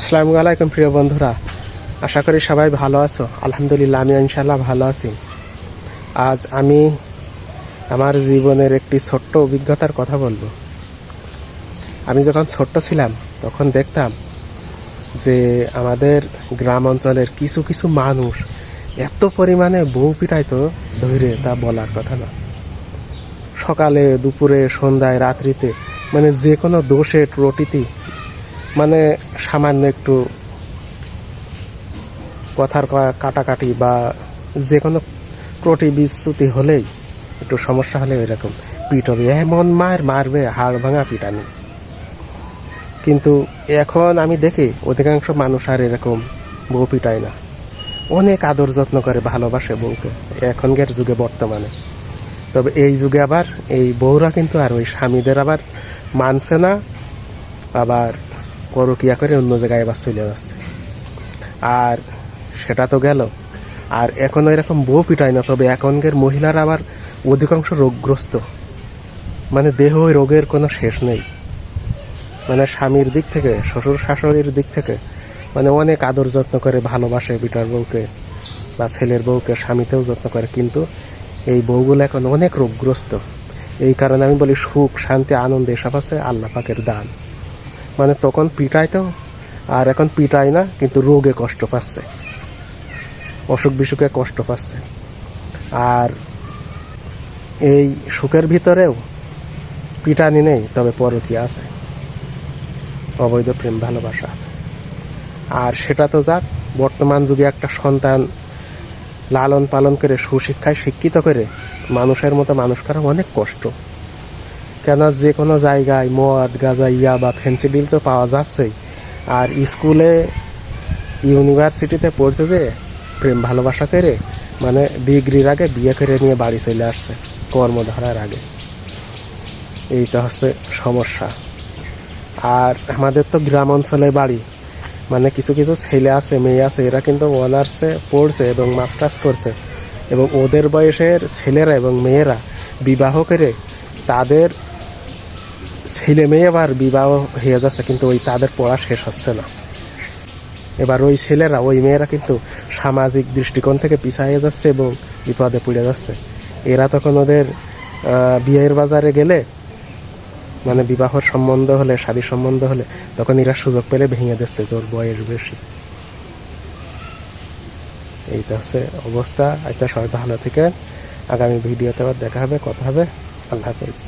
আসসালামু আলাইকুম, প্রিয় বন্ধুরা। আশা করি সবাই ভালো আছো। আলহামদুলিল্লাহ আমি ইনশাল্লাহ ভালো আছি। আজ আমি আমার জীবনের একটি ছোট্ট অভিজ্ঞতার কথা বলব। আমি যখন ছোট্ট ছিলাম, তখন দেখতাম যে আমাদের গ্রাম অঞ্চলের কিছু কিছু মানুষ এত পরিমাণে বউ পিটাইতো ধৈরে তা বলার কথা না। সকালে, দুপুরে, সন্ধ্যায়, রাত্রিতে মানে যে কোনো দোষে ত্রুটিতে মানে সামান্য একটু কথার কাটাকাটি বা যে কোনো ত্রুটি বিচ্যুতি হলেই একটু সমস্যা হলে এরকম পিট হবে। এমন মার মারবে, হাড় ভাঙা পিটানি। কিন্তু এখন আমি দেখি অধিকাংশ মানুষ আর এরকম বউ পিটায় না। অনেক আদর যত্ন করে, ভালোবাসে বউকে, এখনকার যুগে বর্তমানে। তবে এই যুগে আবার এই বউরা কিন্তু আর ওই স্বামীদের আবার মানছে না, আবার করকিয়া করে অন্য জায়গায় আবার চলে যাচ্ছে। আর সেটা তো গেল। আর এখন এরকম বউ পিটায় না, তবে এখনকার মহিলারা আবার অধিকাংশ রোগগ্রস্ত। মানে দেহ রোগের কোনো শেষ নেই। মানে স্বামীর দিক থেকে, শ্বশুর শাশুড়ির দিক থেকে মানে অনেক আদর যত্ন করে ভালোবাসে বিটার বউকে বা ছেলের বউকে, স্বামীতেও যত্ন করে। কিন্তু এই বউগুলো এখন অনেক রোগগ্রস্ত। এই কারণে আমি বলি সুখ, শান্তি, আনন্দ, এসব আছে আল্লাহ পাকের দান। মানে তখন পিটায় তো, আর এখন পিটায় না, কিন্তু রোগে কষ্ট পাচ্ছে। অসুখ বিসুখে কষ্ট পাচ্ছে। আর এই সুখের ভিতরেও পিটানি নেই, তবে পরকীয়া আছে। অবৈধ প্রেম, ভালোবাসা আছে। আর সেটা তো যাক, বর্তমান যুগে একটা সন্তান লালন পালন করে, সুশিক্ষায় শিক্ষিত করে মানুষের মতো মানুষ করা অনেক কষ্ট। কেন যে কোনো জায়গায় মদ, গাঁজা, ইয়া বা ফেন্সিডিল তো পাওয়া যাচ্ছেই। আর স্কুলে, ইউনিভার্সিটিতে পড়তে যে প্রেম ভালোবাসা করে মানে ডিগ্রির আগে বিয়ে করে নিয়ে বাড়ি চলে আসছে, কর্ম ধরার আগে। এই তো হচ্ছে সমস্যা। আর আমাদের তো গ্রাম অঞ্চলে বাড়ি মানে কিছু কিছু ছেলে আছে, মেয়ে আছে, এরা কিন্তু অনার্সে পড়ছে এবং মাস্টার্স করছে। এবং ওদের বয়সের ছেলেরা এবং মেয়েরা বিবাহ করে তাদের ছেলে মেয়ে আবার বিবাহ হয়ে যাচ্ছে, কিন্তু ওই তাদের পড়া শেষ হচ্ছে না। এবার ওই ছেলেরা, ওই মেয়েরা কিন্তু সামাজিক দৃষ্টিকোণ থেকে পিছিয়ে যাচ্ছে এবং বিপদে পড়ে যাচ্ছে। এরা তখন ওদের বিয়ের বাজারে গেলে মানে বিবাহ সম্বন্ধ হলে, শাদী সম্বন্ধ হলে, তখন এরা সুযোগ পেলে ভেঙে দিচ্ছে, জোর বয়স বেশি। এইটা হচ্ছে অবস্থা। আচ্ছা সবাই ভালো থেকে আগামী ভিডিওতে আবার দেখা হবে, কথা হবে। আল্লাহ হাফেজ।